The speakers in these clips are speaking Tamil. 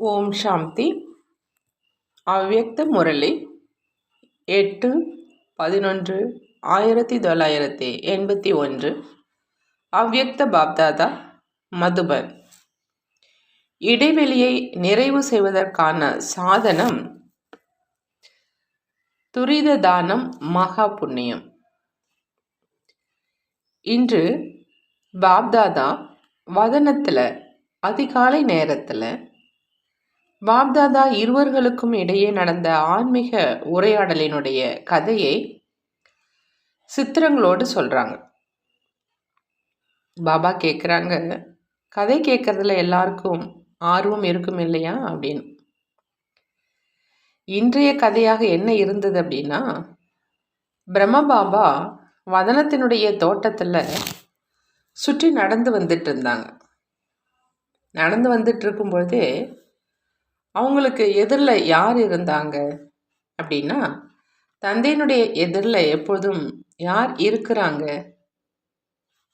ஓம் சாந்தி. அவ்யக்த முரளி. எட்டு பதினொன்று ஆயிரத்தி தொள்ளாயிரத்தி எண்பத்தி ஒன்று. அவ்யக்த பாப்தாதா மதுபன். இடைவெளியை நிறைவு செய்வதற்கான சாதனம் துரித தானம் மகா புண்ணியம். இன்று பாப்தாதா வதனத்தில் அதிகாலை நேரத்தில் பாப்தாதா இருவர்களுக்கும் இடையே நடந்த ஆன்மீக உரையாடலினுடைய கதையை சித்திரங்களோடு சொல்கிறாங்க பாபா கேட்குறாங்க கதை கேட்குறதுல எல்லாருக்கும் ஆர்வம் இருக்கும் இல்லையா? அப்படின்னு. இன்றைய கதையாக என்ன இருந்தது அப்படின்னா பிரம்ம பாபா வதனத்தினுடைய தோட்டத்தில் சுற்றி நடந்து வந்துட்டு இருந்தாங்க. நடந்து வந்துட்டு இருக்கும்பொழுதே அவங்களுக்கு எதிரில் யார் இருந்தாங்க அப்படின்னா தந்தையினுடைய எதிரில் எப்பொழுதும் யார் இருக்கிறாங்க?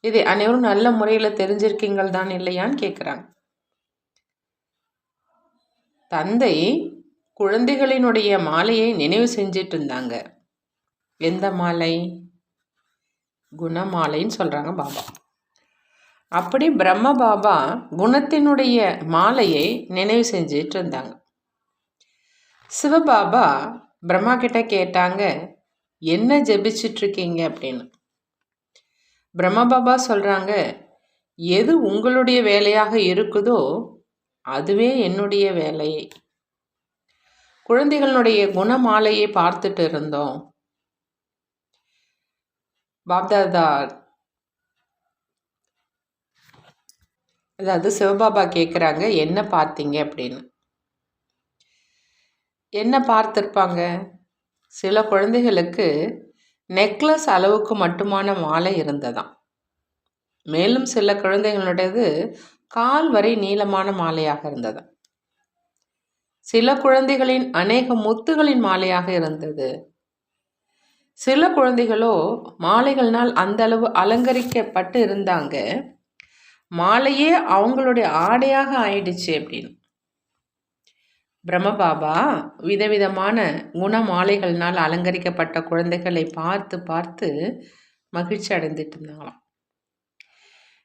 இதை அனைவரும் நல்ல முறையில் தெரிஞ்சிருக்கீங்கள் தான் இல்லையான்னு கேட்குறாங்க. தந்தை குழந்தைகளினுடைய மாலையை நினைவு செஞ்சிட்டு இருந்தாங்க. எந்த மாலை? குணமாலைன்னு சொல்கிறாங்க பாபா. அப்படி பிரம்ம பாபா குணத்தினுடைய மாலையை நினைவு செஞ்சிட்டு இருந்தாங்க. சிவபாபா பிரம்மா கிட்ட கேட்டாங்க என்ன ஜெபிச்சிட்ருக்கீங்க அப்படின்னு. பிரம்ம பாபா சொல்கிறாங்க எது உங்களுடைய வேலையாக இருக்குதோ அதுவே என்னுடைய வேலையை குழந்தைகளுடைய குணமாலையை பார்த்துட்டு இருந்தோம். பாப்தாதா அதாவது சிவபாபா கேட்குறாங்க என்ன பார்த்தீங்க? அப்படின்னு. என்ன பார்த்துருப்பாங்க? சில குழந்தைகளுக்கு நெக்லஸ் அளவுக்கு மட்டுமான மாலை இருந்ததாம். மேலும் சில குழந்தைகளுடையது கால் வரை நீளமான மாலையாக இருந்ததாம். சில குழந்தைகளின் அநேக முத்துகளின் மாலையாக இருந்தது. சில குழந்தைகளோ மாலைகள்னால் அந்த அளவு அலங்கரிக்கப்பட்டு இருந்தாங்க. மாலையே அவங்களுடைய ஆடையாக ஆயிடுச்சு அப்படின்னு. பிரம்மபாபா விதவிதமான குண மாலைகள்னால் அலங்கரிக்கப்பட்ட குழந்தைகளை பார்த்து பார்த்து மகிழ்ச்சி அடைந்துட்டு இருந்தாங்களாம்.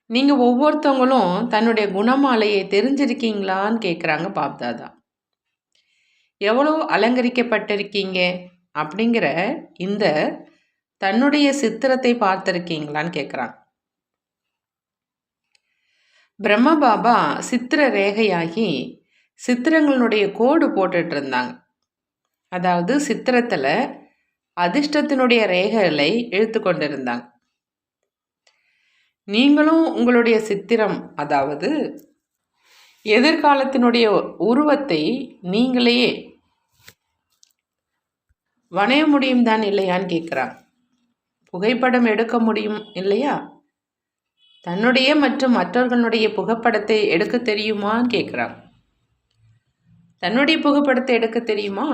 நீங்கள் ஒவ்வொருத்தவங்களும் தன்னுடைய குணமாலையை தெரிஞ்சிருக்கீங்களான்னு கேட்குறாங்க பாப்தாதா. எவ்வளோ அலங்கரிக்கப்பட்டிருக்கீங்க அப்படிங்கிற இந்த தன்னுடைய சித்திரத்தை பார்த்துருக்கீங்களான்னு கேட்குறாங்க பிரம்மபாபா சித்திர ரேகையாகி சித்திரங்களுடைய கோடு போட்டுட்டு இருந்தாங்க அதாவது சித்திரத்தில் அதிர்ஷ்டத்தினுடைய ரேகைகளை இழுத்து கொண்டிருந்தாங்க. நீங்களும் உங்களுடைய சித்திரம் அதாவது எதிர்காலத்தினுடைய உருவத்தை நீங்களே வணைய முடியும் தான் இல்லையான்னு கேட்குறாங்க புகைப்படம் எடுக்க முடியும் இல்லையா? தன்னுடைய மற்றும் மற்றவர்களுடைய புகைப்படத்தை எடுக்க தெரியுமான்னு கேட்குறாங்க தன்னுடைய புகைப்படத்தை எடுக்க தெரியுமா?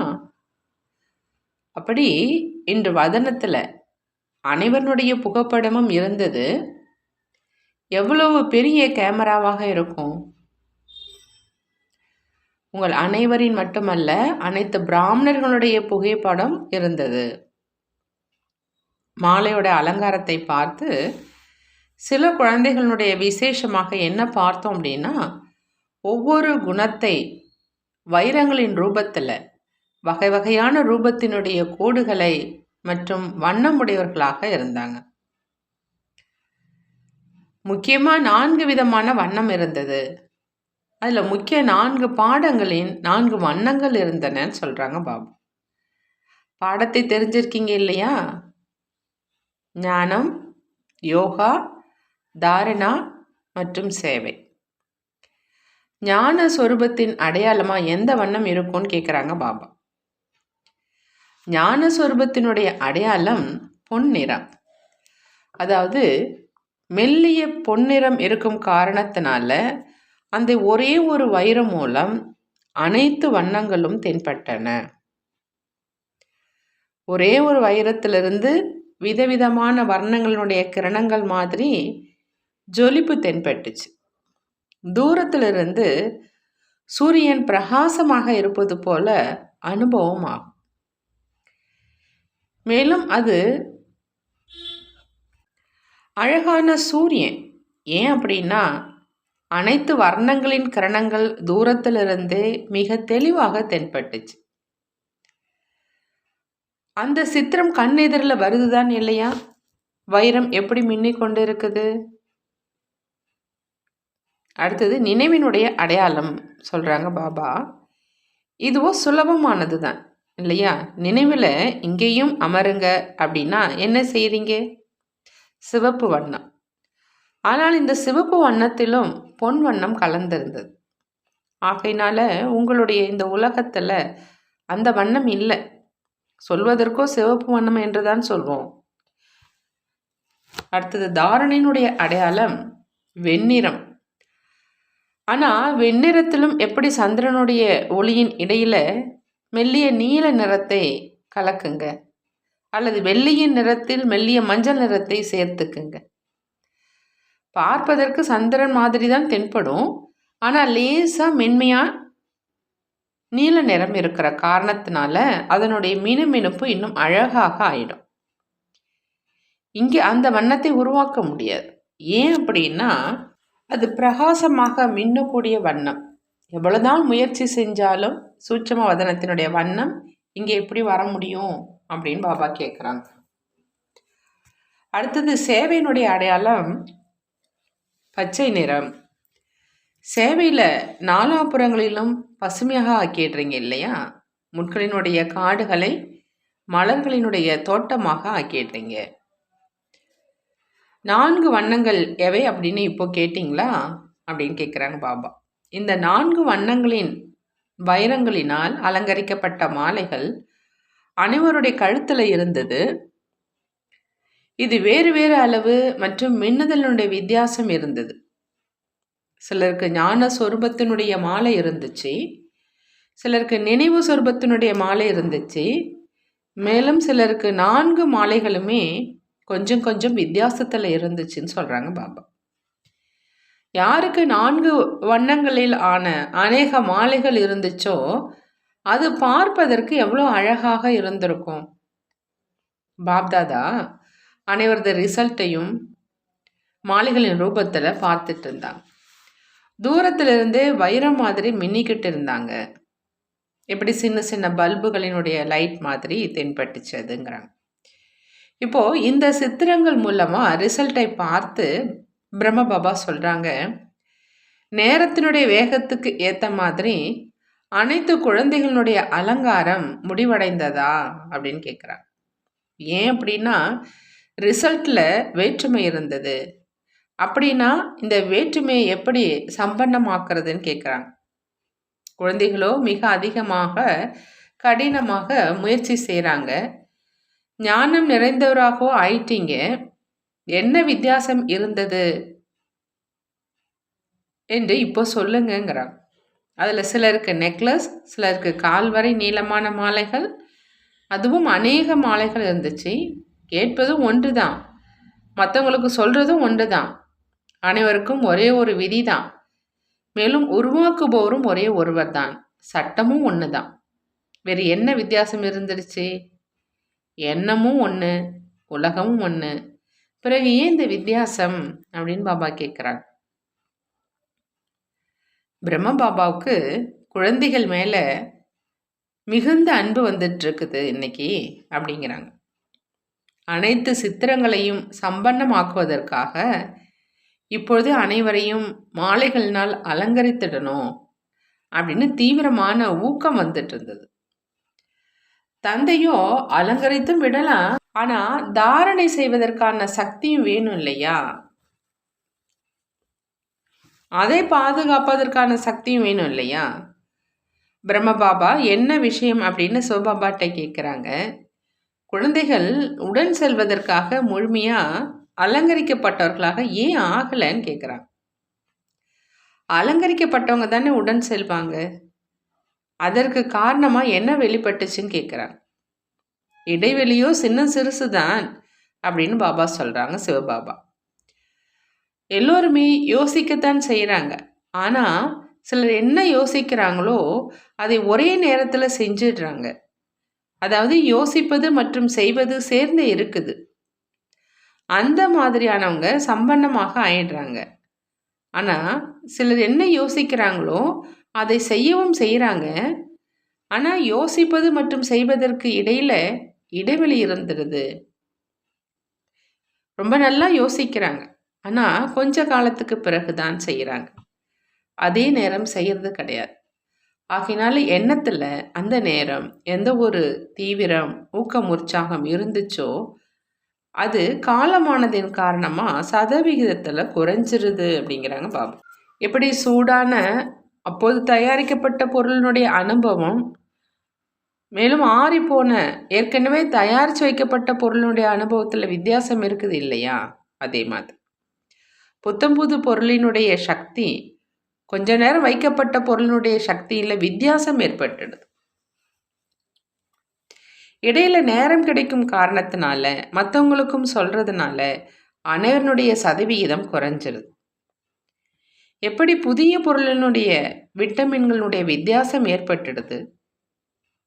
அப்படி இன்று வதனத்தில் அனைவருடைய புகைப்படமும் இருந்தது. எவ்வளவு பெரிய கேமராவாக இருக்கும்? உங்கள் அனைவரின் மட்டுமல்ல அனைத்து பிராமணர்களுடைய புகைப்படம் இருந்தது. மாலையோட அலங்காரத்தை பார்த்து சில குழந்தைகளுடைய விசேஷமாக என்ன பார்த்தோம் அப்படின்னா ஒவ்வொரு குணத்தை வைரங்களின் ரூபத்தில் வகை வகையான ரூபத்தினுடைய கோடுகளை மற்றும் வண்ணமுடையவர்களாக இருந்தாங்க. முக்கியமாக நான்கு விதமான வண்ணம் இருந்தது. அதில் முக்கிய நான்கு பாடங்களின் நான்கு வண்ணங்கள் இருந்தனன்னு சொல்கிறாங்க பாபு. பாடத்தை தெரிஞ்சிருக்கீங்க இல்லையா? ஞானம் யோகா தாரணா மற்றும் சேவை. ஞான சொரூபத்தின் அடையாளமாக எந்த வண்ணம் இருக்கும்னு கேட்குறாங்க பாபா. ஞான சொரூபத்தினுடைய அடையாளம் பொன்னிறம் அதாவது மெல்லிய பொன்னிறம் இருக்கும் காரணத்தினால அந்த ஒரே ஒரு வைரம் மூலம் அனைத்து வண்ணங்களும் தென்பட்டன. ஒரே ஒரு வைரத்திலிருந்து விதவிதமான வர்ணங்களினுடைய கிரணங்கள் மாதிரி ஜொலிப்பு தென்பட்டுச்சு. தூரத்திலிருந்து சூரியன் பிரகாசமாக இருப்பது போல அனுபவம் ஆகும். மேலும் அது அழகான சூரியன். ஏன் அப்படின்னா அனைத்து வர்ணங்களின் கிரணங்கள் தூரத்திலிருந்தே மிக தெளிவாக தென்பட்டுச்சு. அந்த சித்திரம் கண் எதிரில் வருதுதான் இல்லையா? வைரம் எப்படி மின்னிக் கொண்டு இருக்குது அடுத்தது நினைவினுடைய அடையாளம் சொல்கிறாங்க பாபா. இதுவோ சுலபமானது தான் இல்லையா? நினைவில் இங்கேயும் அமருங்க அப்படின்னா என்ன செய்கிறீங்க சிவப்பு வண்ணம். ஆனால் இந்த சிவப்பு வண்ணத்திலும் பொன் வண்ணம் கலந்திருந்தது. ஆகையினால உங்களுடைய இந்த உலகத்தில் அந்த வண்ணம் இல்லை. சொல்வதற்கோ சிவப்பு வண்ணம் என்று தான் சொல்வோம். அடுத்தது தாரணினுடைய அடையாளம் வெண்ணிறம். ஆனால் வெண்ணிறத்திலும் எப்படி சந்திரனுடைய ஒளியின் இடையில் மெல்லிய நீல நிறத்தை கலக்குங்க? அல்லது வெள்ளியின் நிறத்தில் மெல்லிய மஞ்சள் நிறத்தை சேர்த்துக்குங்க? பார்ப்பதற்கு சந்திரன் மாதிரி தான் தென்படும். ஆனால் லேசாக மென்மையாக நீல நிறம் இருக்கிற காரணத்தினால அதனுடைய மினுமினுப்பு இன்னும் அழகாக ஆயிடும். இங்கே அந்த வண்ணத்தை உருவாக்க முடியாது. ஏன் அப்படின்னா அது பிரகாசமாக மின்னக்கூடிய வண்ணம். எவ்வளோதான் முயற்சி செஞ்சாலும் சூட்சம வதனத்தினுடைய வண்ணம் இங்கே எப்படி வர முடியும் அப்படின்னு பாபா கேட்குறாங்க அடுத்தது சேவையினுடைய அடையாளம் பச்சை நிறம். சேவையில் நாலாபுறங்களிலும் பசுமையாக ஆக்கிடுறீங்க இல்லையா? முட்களினுடைய காடுகளை மலர்களினுடைய தோட்டமாக ஆக்கிடுறீங்க. நான்கு வண்ணங்கள் எவை அப்படின்னு இப்போ கேட்டிங்களா? அப்படின்னு கேட்குறாங்க பாபா. இந்த நான்கு வண்ணங்களின் வைரங்களினால் அலங்கரிக்கப்பட்ட மாலைகள் அனைவருடைய கழுத்தில் இருந்தது. இது வேறு வேறு அளவு மற்றும் மின்னுதலினுடைய வித்தியாசம் இருந்தது. சிலருக்கு ஞான சொரூபத்தினுடைய மாலை இருந்துச்சு. சிலருக்கு நினைவு சொரூபத்தினுடைய மாலை இருந்துச்சு. மேலும் சிலருக்கு நான்கு மாலைகளுமே கொஞ்சம் கொஞ்சம் வித்தியாசத்தில் இருந்துச்சுன்னு சொல்கிறாங்க பாபா. யாருக்கு நான்கு வண்ணங்களில் ஆன அநேக மாலைகள் இருந்துச்சோ அது பார்ப்பதற்கு எவ்வளோ அழகாக இருந்திருக்கும். பாப்தாதா அனைவரது ரிசல்ட்டையும் மாலைகளின் ரூபத்தில் பார்த்துட்டு இருந்தாங்க. தூரத்திலிருந்தே வைரம் மாதிரி மின்னிக்கிட்டு இருந்தாங்க. எப்படி சின்ன சின்ன பல்புகளினுடைய லைட் மாதிரி தென்பட்டுச்சு அதுங்கிறாங்க. இப்போது இந்த சித்திரங்கள் மூலமாக ரிசல்ட்டை பார்த்து பிரம்ம பாபா சொல்கிறாங்க நேரத்தினுடைய வேகத்துக்கு ஏற்ற மாதிரி அனைத்து குழந்தைகளுடைய அலங்காரம் முடிவடைந்ததா? அப்படின்னு கேட்குறாங்க ஏன் அப்படின்னா ரிசல்ட்டில் வேற்றுமை இருந்தது. அப்படின்னா இந்த வேற்றுமையை எப்படி சம்பன்னமாக்குறதுன்னு கேட்குறாங்க குழந்தைகளோ மிக அதிகமாக கடினமாக முயற்சி செய்கிறாங்க ஞானம் நிறைந்தவராகவோ ஆயிட்டீங்க. என்ன வித்தியாசம் இருந்தது? என்று இப்போ சொல்லுங்கிறாங்க அதில் சிலருக்கு நெக்லஸ் சிலருக்கு கால் வரை நீளமான மாலைகள் அதுவும் அநேக மாலைகள் இருந்துச்சு. கேட்பதும் ஒன்று தான் மற்றவங்களுக்கு சொல்கிறதும் ஒன்று தான் அனைவருக்கும் ஒரே ஒரு விதி தான் மேலும் உருவாக்குபவரும் ஒரே ஒருவர் தான் சட்டமும் ஒன்று தான் வேறு என்ன வித்தியாசம் இருந்துருச்சு? எண்ணமும் ஒன்று உலகமும் ஒன்று பிறகு ஏன் இந்த வித்தியாசம்? அப்படின்னு பாபா கேட்குறாங்க பிரம்ம பாபாவுக்கு குழந்தைகள் மேலே மிகுந்த அன்பு வந்துட்டு இருக்குது இன்னைக்கு அப்படிங்கிறாங்க. அனைத்து சித்திரங்களையும் சம்பன்னமாக்குவதற்காக இப்பொழுது அனைவரையும் மாலைகளினால் அலங்கரித்திடணும் அப்படின்னு தீவிரமான ஊக்கம் வந்துட்டு இருந்தது தந்தையோ அலங்கரித்தும் விடலாம். ஆனா தாரணை செய்வதற்கான சக்தியும் வேணும் இல்லையா? அதை பாதுகாப்பதற்கான சக்தியும் வேணும் இல்லையா? பிரம்மபாபா என்ன விஷயம் அப்படின்னு சோபாபாட்டை கேட்குறாங்க குழந்தைகள் உடன் செல்வதற்காக முழுமையாக அலங்கரிக்கப்பட்டவர்களாக ஏன் ஆகலைன்னு கேட்குறாங்க அலங்கரிக்கப்பட்டவங்க தானே உடன் செல்வாங்க. அதற்கு காரணமாக என்ன வெளிப்பட்டுச்சுன்னு கேட்குறாங்க இடைவெளியோ சின்ன சிறுசு தான் அப்படின்னு பாபா சொல்கிறாங்க சிவபாபா. எல்லோருமே யோசிக்கத்தான் செய்கிறாங்க ஆனால் சிலர் என்ன யோசிக்கிறாங்களோ அதை ஒரே நேரத்தில் செஞ்சிடுறாங்க. அதாவது யோசிப்பது மற்றும் செய்வது சேர்ந்து இருக்குது. அந்த மாதிரியானவங்க சம்பன்னமாக ஆயிடுறாங்க. ஆனால் சிலர் என்ன யோசிக்கிறாங்களோ அதை செய்யவும் செய்கிறாங்க ஆனால் யோசிப்பது மற்றும் செய்வதற்கு இடையில் இடைவெளி இருந்துருது ரொம்ப நல்லா யோசிக்கிறாங்க. ஆனால் கொஞ்ச காலத்துக்கு பிறகு தான் செய்கிறாங்க அதே நேரம் செய்கிறது கிடையாது. ஆகினால எண்ணத்தில் அந்த நேரம் எந்த ஒரு தீவிரம் ஊக்கம் உற்சாகம் இருந்துச்சோ அது காலமானதின் காரணமாக சதவிகிதத்தில் குறைஞ்சிருது அப்படிங்கிறாங்க பாபு. எப்படி சூடான அப்போது தயாரிக்கப்பட்ட பொருளினுடைய அனுபவம் மேலும் ஆறிப்போன ஏற்கனவே தயாரித்து வைக்கப்பட்ட பொருளினுடைய அனுபவத்தில் வித்தியாசம் இருக்குது இல்லையா? அதே மாதிரி. புத்தம்புது பொருளினுடைய சக்தி கொஞ்ச நேரம் வைக்கப்பட்ட பொருளினுடைய சக்தியில் வித்தியாசம் ஏற்பட்டுடுது. இடையில நேரம் கிடைக்கும் காரணத்தினால மற்றவங்களுக்கும் சொல்றதுனால அனைவருடைய சதவிகிதம் குறைஞ்சிருது. எப்படி புதிய பொருளினுடைய விட்டமின்களுடைய வித்தியாசம் ஏற்பட்டுடுது?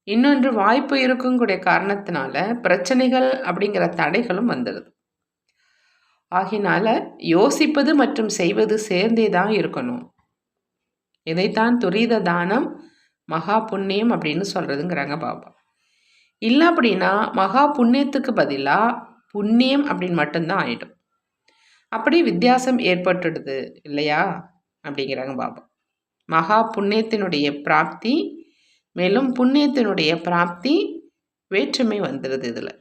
இன்னொன்று வாய்ப்பு இருக்கும் கூடிய காரணத்தினால பிரச்சனைகள் அப்படிங்கிற தடைகளும் வந்துடுது. ஆகினால யோசிப்பது மற்றும் செய்வது சேர்ந்தே தான் இருக்கணும். இதைத்தான் துரித தானம் மகா புண்ணியம் அப்படின்னு சொல்கிறதுங்கிறாங்க பாபா. இல்லை அப்படின்னா மகா புண்ணியத்துக்கு பதிலாக புண்ணியம் அப்படின்னு மட்டும்தான் ஆயிடும். அப்படி வித்தியாசம் ஏற்பட்டுடுது இல்லையா? அப்படிங்கிறாங்க பாபா. மகா புண்ணியத்தினுடைய பிராப்தி மேலும் புண்ணியத்தினுடைய பிராப்தி வேற்றுமை வந்துடுது இதில்.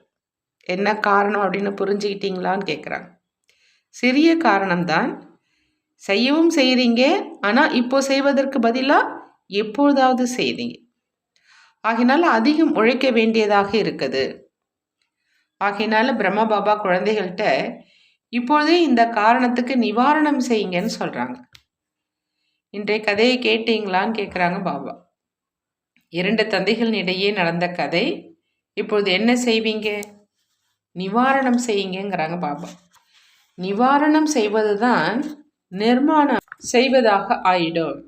என்ன காரணம் அப்படின்னு புரிஞ்சுக்கிட்டீங்களான்னு கேட்குறாங்க சிறிய காரணம்தான். செய்யவும் செய்கிறீங்க ஆனால் இப்போ செய்வதற்கு பதிலாக எப்பொழுதாவது செய்தீங்க ஆகினால அதிகம் உழைக்க வேண்டியதாக இருக்குது. ஆகினால பிரம்ம பாபா குழந்தைகள்கிட்ட இப்பொழுதே இந்த காரணத்துக்கு நிவாரணம் செய்யுங்கன்னு சொல்கிறாங்க இன்றைய கதையை கேட்டீங்களான்னு கேட்குறாங்க பாபா. இரண்டு தந்தைகளின் இடையே நடந்த கதை இப்பொழுது என்ன செய்வீங்க? நிவாரணம் செய்யுங்கிறாங்க பாபா. நிவாரணம் செய்வது தான் நிர்மாணம் செய்வதாக ஆயிடும்.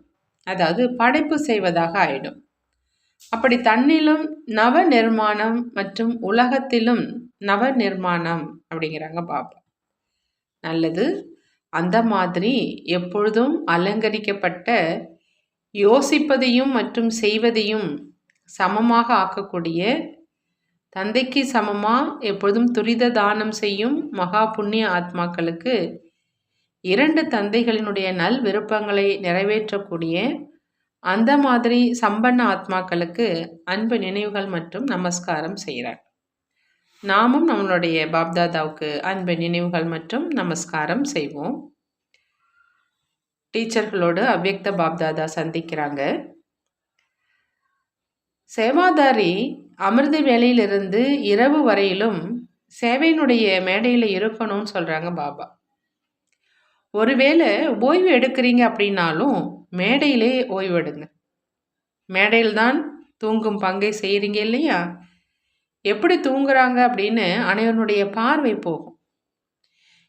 அதாவது படைப்பு செய்வதாக ஆயிடும். அப்படி தன்னிலும் நவ நிர்மாணம் மற்றும் உலகத்திலும் நவ நிர்மாணம் அப்படிங்கிறாங்க பாபா. நல்லது. அந்த மாதிரி எப்பொழுதும் அலங்கரிக்கப்பட்ட யோசிப்பதையும் மற்றும் செய்வதையும் சமமாக ஆக்கக்கூடிய தந்தைக்கு சமமாக எப்பொழுதும் துரித தானம் செய்யும் மகா புண்ணிய ஆத்மாக்களுக்கு இரண்டு தந்தைகளினுடைய நல் விருப்பங்களை நிறைவேற்றக்கூடிய அந்த மாதிரி சம்பன்ன ஆத்மாக்களுக்கு அன்பு நினைவுகள் மற்றும் நமஸ்காரம் செய்கிறார். நாமும் நம்மளுடைய பாப்தாதாவுக்கு அன்பு நினைவுகள் மற்றும் நமஸ்காரம் செய்வோம். டீச்சர்களோடு அவ்வக்த பாப்தாதா சந்திக்கிறாங்க. சேவாதாரி அமிர்த வேலையிலிருந்து இரவு வரையிலும் சேவையினுடைய மேடையில் இருக்கணும்னு சொல்கிறாங்க பாபா. ஒருவேளை ஓய்வு எடுக்கிறீங்க அப்படின்னாலும் மேடையிலே ஓய்வு எடுங்க. மேடையில் தான் தூங்கும் பங்கை செய்கிறீங்க இல்லையா? எப்படி தூங்குறாங்க அப்படின்னு அனைவருடைய பார்வை போகும்.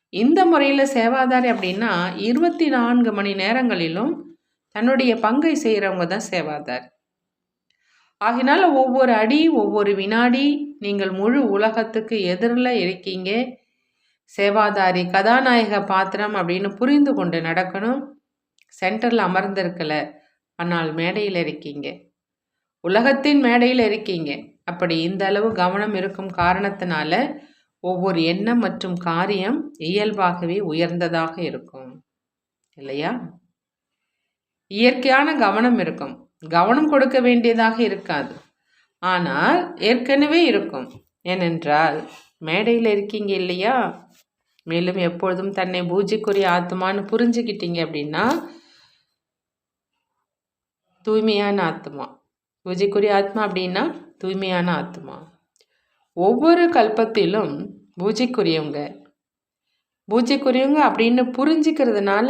இந்த முறையில் சேவாதாரி அப்படின்னா இருபத்தி நான்கு மணி நேரங்களிலும் தன்னுடைய பங்கை செய்கிறவங்க தான் சேவாதாரி. ஆகினால ஒவ்வொரு அடி ஒவ்வொரு வினாடி நீங்கள் முழு உலகத்துக்கு எதிரில் இருக்கீங்க. சேவாதாரி கதாநாயக பாத்திரம் அப்படின்னு புரிந்து கொண்டு நடக்கணும். சென்டரில் அமர்ந்திருக்கல. ஆனால் மேடையில் இருக்கீங்க. உலகத்தின் மேடையில் இருக்கீங்க. அப்படி இந்த அளவு கவனம் இருக்கும் காரணத்தினால ஒவ்வொரு எண்ணம் மற்றும் காரியம் இயல்பாகவே உயர்ந்ததாக இருக்கும். இல்லையா? இயற்கையான கவனம் இருக்கும். கவனம் கொடுக்க வேண்டியதாக இருக்காது. ஆனால் ஏற்கனவே இருக்கும். ஏனென்றால் மேடையில் இருக்கீங்க இல்லையா? மேலும் எப்பொழுதும் தன்னை பூஜைக்குரிய ஆத்மான்னு புரிஞ்சுக்கிட்டீங்க அப்படின்னா தூய்மையான ஆத்மா பூஜைக்குரிய ஆத்மா அப்படின்னா தூய்மையான ஆத்மா. ஒவ்வொரு கல்பத்திலும் பூஜைக்குரியவங்க. பூஜைக்குரியவங்க அப்படின்னு புரிஞ்சுக்கிறதுனால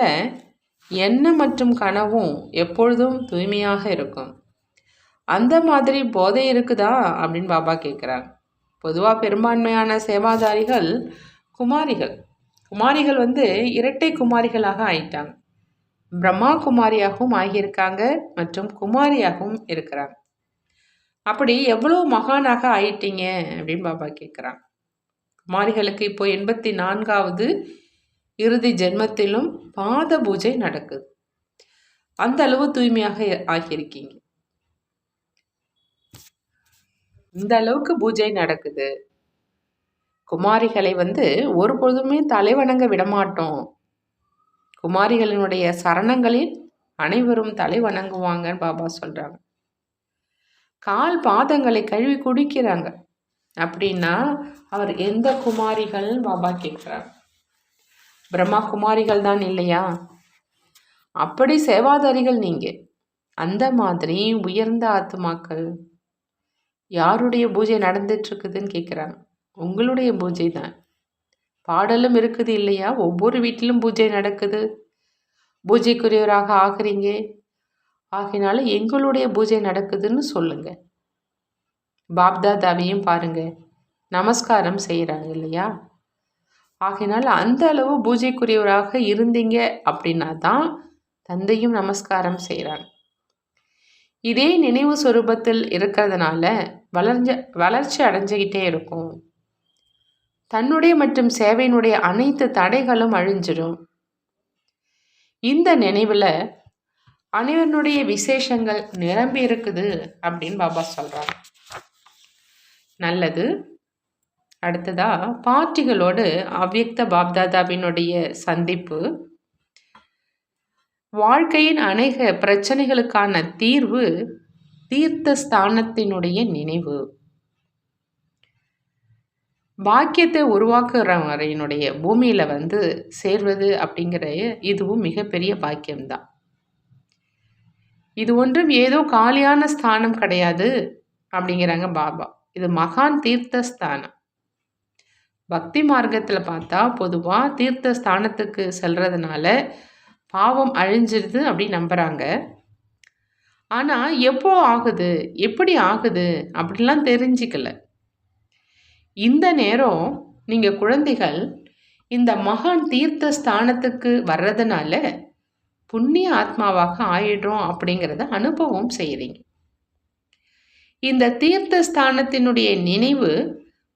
எண்ணம் மற்றும் கனவும் எப்பொழுதும் தூய்மையாக இருக்கும். அந்த மாதிரி போதை இருக்குதா அப்படின்னு பாபா கேட்குறாங்க பொதுவாக பெரும்பான்மையான சேவாதாரிகள் குமாரிகள். குமாரிகள் வந்து இரட்டை குமாரிகளாக ஆயிட்டாங்க. பிரம்மா குமாரியாகவும் ஆகியிருக்காங்க மற்றும் குமாரியாகவும் இருக்கிறாங்க. அப்படி எவ்வளோ மகானாக ஆயிட்டீங்க? அப்படின்னு பாபா கேட்குறாங்க குமாரிகளுக்கு இப்போ எண்பத்தி நான்காவது இறுதி ஜென்மத்திலும் பாத பூஜை நடக்குது. அந்த அளவு தூய்மையாக ஆகியிருக்கீங்க. இந்த அளவுக்கு பூஜை நடக்குது. குமாரிகளை வந்து ஒரு பொழுதுமே தலைவணங்க விடமாட்டோம் குமாரிகளினுடைய சரணங்களில் அனைவரும் தலை வணங்குவாங்கன்னு பாபா சொல்கிறாங்க கால் பாதங்களை கழுவி குடிக்கிறாங்க. அப்படின்னா அவர் எந்த குமாரிகள் பாபா கேட்குறாங்க பிரம்மா குமாரிகள் தான் இல்லையா? அப்படி சேவாதாரிகள் நீங்கள் அந்த மாதிரி உயர்ந்த ஆத்மாக்கள் யாருடைய பூஜை நடந்துட்டுருக்குதுன்னு கேட்குறாங்க. உங்களுடைய பூஜை தான். பாடலும் இருக்குது இல்லையா? ஒவ்வொரு வீட்டிலும் பூஜை நடக்குது. பூஜைக்குரியவராக ஆகிறீங்க. ஆகினால எங்களுடைய பூஜை நடக்குதுன்னு சொல்லுங்க. பாப்தாதாவையும் பாருங்க. நமஸ்காரம் செய்கிறாங்க இல்லையா? ஆகினால் அந்த அளவு பூஜைக்குரியவராக இருந்தீங்க அப்படின்னா தான் தந்தையும் நமஸ்காரம் செய்கிறாங்க இதே நினைவு சொரூபத்தில் இருக்கிறதுனால வளர்ஞ்ச வளர்ச்சி அடைஞ்சிக்கிட்டே இருக்கும். தன்னுடைய மற்றும் சேவையினுடைய அனைத்து தடைகளும் அழிஞ்சிடும் இந்த நினைவில் அனைவனுடைய விசேஷங்கள் நிரம்பி இருக்குது அப்படின்னு பாபா சொல்கிறார் நல்லது. அடுத்ததா பார்ட்டிகளோடு அவ்யக்த பாப்தாதாவினுடைய சந்திப்பு. வாழ்க்கையின் அநேக பிரச்சனைகளுக்கான தீர்வு தீர்த்த ஸ்தானத்தினுடைய நினைவு. பாக்கியத்தை உருவாக்குறவரையினுடைய பூமியில் வந்து சேர்வது அப்படிங்கிற இதுவும் மிகப்பெரிய பாக்கியம்தான். இது ஒன்றும் ஏதோ காலியான ஸ்தானம் கிடையாது அப்படிங்கிறாங்க பாபா. இது மகான் தீர்த்த ஸ்தானம் பக்தி மார்க்கத்தில் பார்த்தா பொதுவாக தீர்த்த ஸ்தானத்துக்கு செல்றதுனால பாவம் அழிஞ்சிருது அப்படி நம்புகிறாங்க ஆனால் எப்போ ஆகுது? எப்படி ஆகுது? அப்படிலாம் தெரிஞ்சிக்கல. இந்த நேரம் நீங்கள் குழந்தைகள் இந்த மகான் தீர்த்த ஸ்தானத்துக்கு வர்றதுனால புண்ணிய ஆத்மாவாக ஆயிடுறோம் அப்படிங்கிறத அனுபவம் செய்கிறீங்க இந்த தீர்த்த ஸ்தானத்தினுடைய நினைவு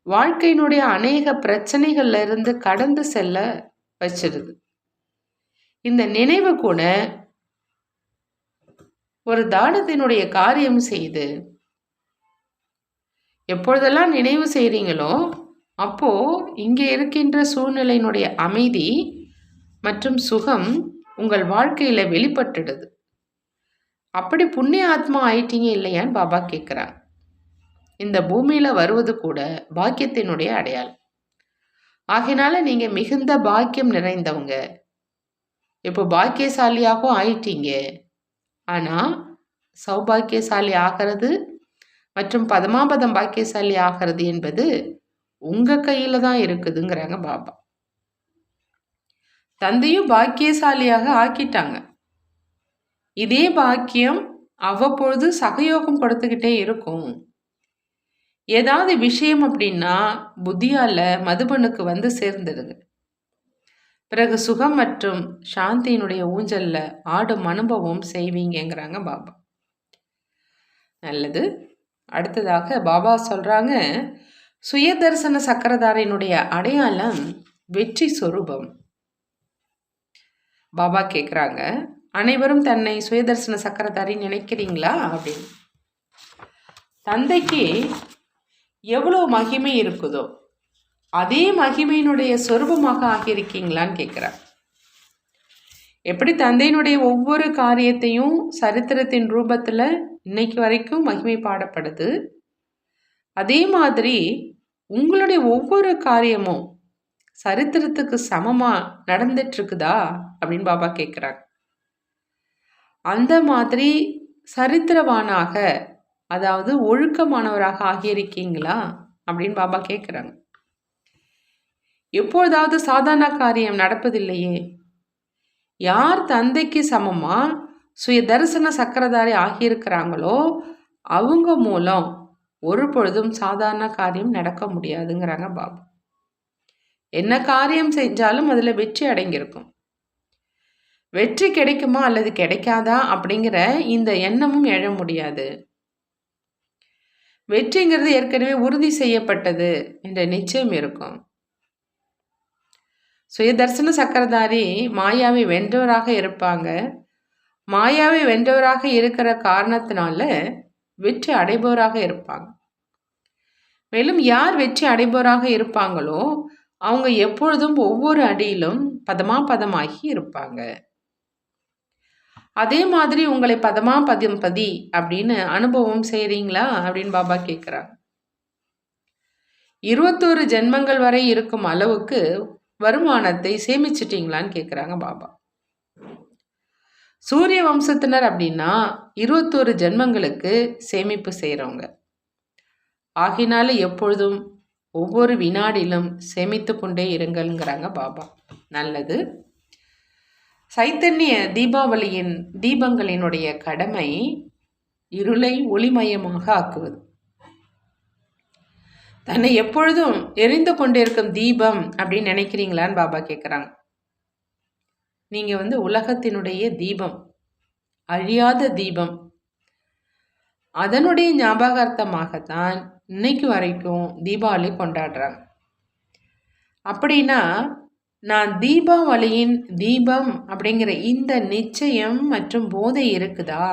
வாழ்க்கையினுடைய அநேக பிரச்சனைகள்ல இருந்து கடந்து செல்ல வச்சிருது. இந்த நினைவு கூட ஒரு தானத்தினுடைய காரியம் செய்து எப்பொழுதெல்லாம் நினைவு செய்கிறீங்களோ அப்போ இங்கே இருக்கின்ற சூழ்நிலையினுடைய அமைதி மற்றும் சுகம் உங்கள் வாழ்க்கையில் வெளிப்பட்டுடுது. அப்படி புண்ணிய ஆத்மா ஆயிட்டீங்க இல்லையான்னு பாபா கேட்குறாங்க இந்த பூமியில் வருவது கூட பாக்கியத்தினுடைய அடையாளம். ஆகினால நீங்கள் மிகுந்த பாக்கியம் நிறைந்தவங்க. இப்போ பாக்கியசாலியாகவும் ஆயிட்டீங்க. ஆனால் சௌபாக்கியசாலி ஆகிறது மற்றும் பதமாபதம் பாக்கியசாலி ஆகிறது என்பது உங்கள் கையில் தான் இருக்குதுங்கிறாங்க பாபா. தந்தையும் பாக்கியசாலியாக ஆக்கிட்டாங்க. இதே பாக்கியம் அவ்வப்பொழுது சகயோகம் கொடுத்துக்கிட்டே இருக்கும். ஏதாவது விஷயம் அப்படின்னா புத்தியால மதுபனுக்கு வந்து சேர்ந்துடுங்க. பிறகு சுகம் மற்றும் சாந்தியினுடைய ஊஞ்சலில் ஆடும் அனுபவம் செய்வீங்கிறாங்க பாபா. நல்லது. அடுத்ததாக பாபா சொல்கிறாங்க சுயதர்சன சக்கரதாரியினுடைய அடையாளம் வெற்றி சொரூபம். பாபா கேட்குறாங்க அனைவரும் தன்னை சுயதர்சன சக்கரதாரி நினைக்கிறீங்களா? அப்படின்னு. தந்தைக்கு எவ்வளோ மகிமை இருக்குதோ அதே மகிமையினுடைய சொரூபமாக ஆகியிருக்கீங்களான்னு கேட்குறார் எப்படி தந்தையினுடைய ஒவ்வொரு காரியத்தையும் சரித்திரத்தின் ரூபத்தில் இன்னைக்கு வரைக்கும் மகிமை பாடப்படுது? அதே மாதிரி உங்களுடைய ஒவ்வொரு காரியமும் சரித்திரத்துக்கு சமமாக நடந்துட்டுருக்குதா? அப்படின்னு பாபா கேட்குறாங்க அந்த மாதிரி சரித்திரவானாக அதாவது ஒழுக்கமானவராக ஆகியிருக்கீங்களா? அப்படின்னு பாபா கேட்குறாங்க எப்பொழுதாவது சாதாரண காரியம் நடப்பதில்லையே. யார் தந்தைக்கு சமமாக சுய தரிசன சக்கரதாரி ஆகியிருக்கிறாங்களோ அவங்க மூலம் ஒரு பொழுதும் சாதாரண காரியம் நடக்க முடியாதுங்கிறாங்க பாபா. என்ன காரியம் செஞ்சாலும் அதில் வெற்றி அடங்கியிருக்கும். வெற்றி கிடைக்குமா அல்லது கிடைக்காதா அப்படிங்கிற இந்த எண்ணமும் எழ முடியாது. வெற்றிங்கிறது ஏற்கனவே உறுதி செய்யப்பட்டது என்ற நிச்சயம் இருக்கும். சுயதர்சன சக்கரதாரி மாயாவை வென்றவராக இருப்பாங்க. மாயாவை வென்றவராக இருக்கிற காரணத்தினால வெற்றி அடைபவராக இருப்பாங்க. மேலும் யார் வெற்றி அடைபவராக இருப்பாங்களோ அவங்க எப்பொழுதும் ஒவ்வொரு அடியிலும் பதமா பதமாகி இருப்பாங்க. அதே மாதிரி உங்களை பதமா பதம் பதி அப்படின்னு அனுபவம் செய்கிறீங்களா அப்படின்னு பாபா கேட்குறாங்க இருபத்தோரு ஜென்மங்கள் வரை இருக்கும் அளவுக்கு வருமானத்தை சேமிச்சிட்டிங்களான்னு கேட்குறாங்க பாபா. சூரிய வம்சத்தினர் அப்படின்னா இருபத்தோரு ஜென்மங்களுக்கு சேமிப்பு செய்கிறவங்க ஆகினால எப்பொழுதும் ஒவ்வொரு வினாடிலும் சேமித்து கொண்டே இருங்கள்ங்கிறாங்க பாபா. நல்லது. சைத்தன்ய தீபாவளியின் தீபங்களினுடைய கடமை இருளை ஒளிமயமாக ஆக்குவது. தன்னை எப்பொழுதும் எரிந்து கொண்டிருக்கும் தீபம் அப்படின்னு நினைக்கிறீங்களான்னு பாபா கேட்குறாங்க நீங்கள் வந்து உலகத்தினுடைய தீபம் அழியாத தீபம். அதனுடைய ஞாபகார்த்தமாகத்தான் இன்னைக்கு வரைக்கும் தீபாவளி கொண்டாடுறாங்க. அப்படின்னா நான் தீபாவளியின் தீபம் அப்படிங்கிற இந்த நிச்சயம் மற்றும் போதை இருக்குதா?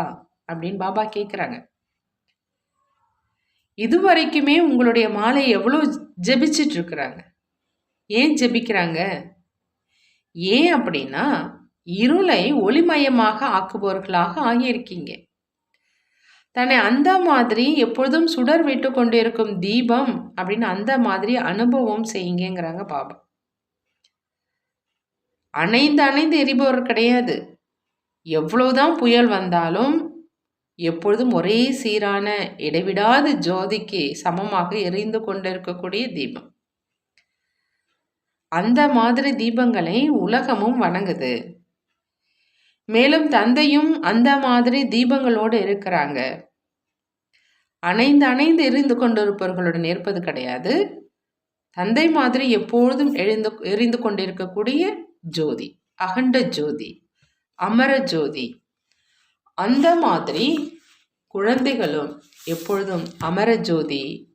அப்படின்னு பாபா கேட்குறாங்க இது வரைக்குமே உங்களுடைய மாலை எவ்வளோ ஜெபிச்சிட்டு இருக்கிறாங்க ஏன் ஜெபிக்கிறாங்க? ஏன் அப்படின்னா இருளை ஒளிமயமாக ஆக்குபவர்களாக ஆகியிருக்கீங்க. தன்னை அந்த மாதிரி எப்பொழுதும் சுடர் விட்டு கொண்டிருக்கும் தீபம் அப்படின்னு அந்த மாதிரி அனுபவம் செய்யுங்கிறாங்க பாபா. அணைந்து அணைந்து எரிபவர் கிடையாது. எவ்வளவுதான் புயல் வந்தாலும் எப்பொழுதும் ஒரே சீரான இடைவிடாத ஜோதிக்கு சமமாக எரிந்து கொண்டிருக்கக்கூடிய தீபம். அந்த மாதிரி தீபங்களை உலகமும் வணங்குது. மேலும் தந்தையும் அந்த மாதிரி தீபங்களோடு இருக்கிறாங்க. அணைந்து அணைந்து எரிந்து கொண்டிருப்பவர்களுடன் இருப்பது கிடையாது. தந்தை மாதிரி எப்பொழுதும் எழுந்து எரிந்து கொண்டிருக்கக்கூடிய ஜோதி அகண்ட ஜோதி அமர ஜோதி. அந்த மாதிரி குழந்தைகளும் எப்பொழுதும் அமர ஜோதி.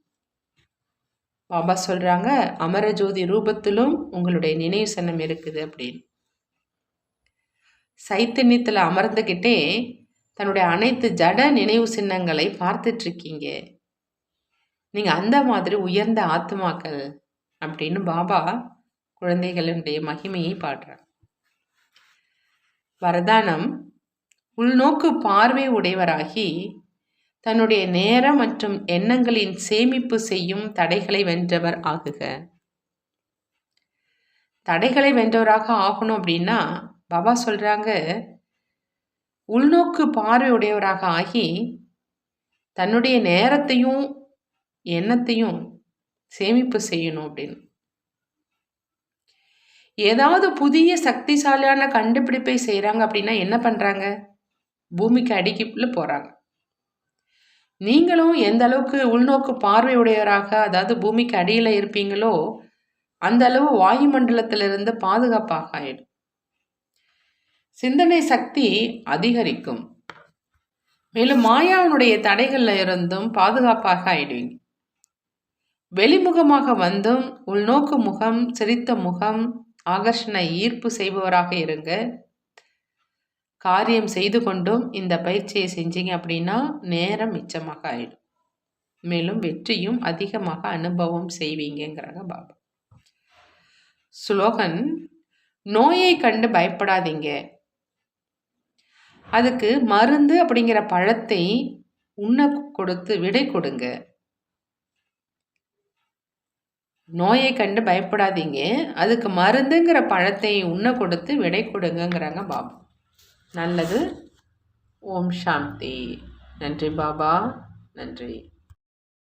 பாபா சொல்கிறாங்க அமர ஜோதி ரூபத்திலும் உங்களுடைய நினைவு சன்னம் இருக்குது அப்படின்னு. சைத்தன்யத்தில் அமர்ந்துக்கிட்டே தன்னுடைய அனைத்து ஜட நினைவு சின்னங்களை பார்த்துட்ருக்கீங்க. நீங்கள் அந்த மாதிரி உயர்ந்த ஆத்மாக்கள் அப்படின்னு பாபா குழந்தைகளுடைய மகிமையை பாடுறார். வரதானம் உள்நோக்கு பார்வை உடையவராகி தன்னுடைய நேரம் மற்றும் எண்ணங்களின் சேமிப்பு செய்யும் தடைகளை வென்றவர் ஆகுக. தடைகளை வென்றவராக ஆகணும் அப்படின்னா பாபா சொல்கிறாங்க உள்நோக்கு பார்வையுடையவராக ஆகி தன்னுடைய நேரத்தையும் எண்ணத்தையும் சேமிப்பு செய்யணும் அப்படின்னு. ஏதாவது புதிய சக்திசாலியான கண்டுபிடிப்பை செய்கிறாங்க அப்படின்னா என்ன பண்ணுறாங்க பூமிக்கு அடிக்குள்ள போகிறாங்க நீங்களும் எந்த அளவுக்கு உள்நோக்கு பார்வையுடையவராக அதாவது பூமிக்கு அடியில் இருப்பீங்களோ அந்த அளவு வாயுமண்டலத்திலிருந்து பாதுகாப்பாக ஆகிடும் சிந்தனை சக்தி அதிகரிக்கும். மேலும் மாயாவினுடைய தடைகள்ல இருந்தும் பாதுகாப்பாக ஆயிடுவீங்க. வெளிமுகமாக வந்தும் உள்நோக்கு முகம் சிரித்த முகம் ஆகர்ஷண ஈர்ப்பு செய்பவராக இருங்க. காரியம் செய்து கொண்டும் இந்த பயிற்சியை செஞ்சீங்க அப்படின்னா நேரம் மிச்சமாக ஆயிடும். மேலும் வெற்றியும் அதிகமாக அனுபவம் செய்வீங்கிறாங்க பாபா. ஸ்லோகன் நோயை கண்டு பயப்படாதீங்க. அதுக்கு மருந்து அப்படிங்கிற பழத்தை உண்ண கொடுத்து விடை கொடுங்க. நோயை கண்டு பயப்படாதீங்க. அதுக்கு மருந்துங்கிற பழத்தை உண்ண கொடுத்து விடை கொடுங்கங்கிறாங்க பாபா. நல்லது. ஓம் சாந்தி. நன்றி பாபா. நன்றி.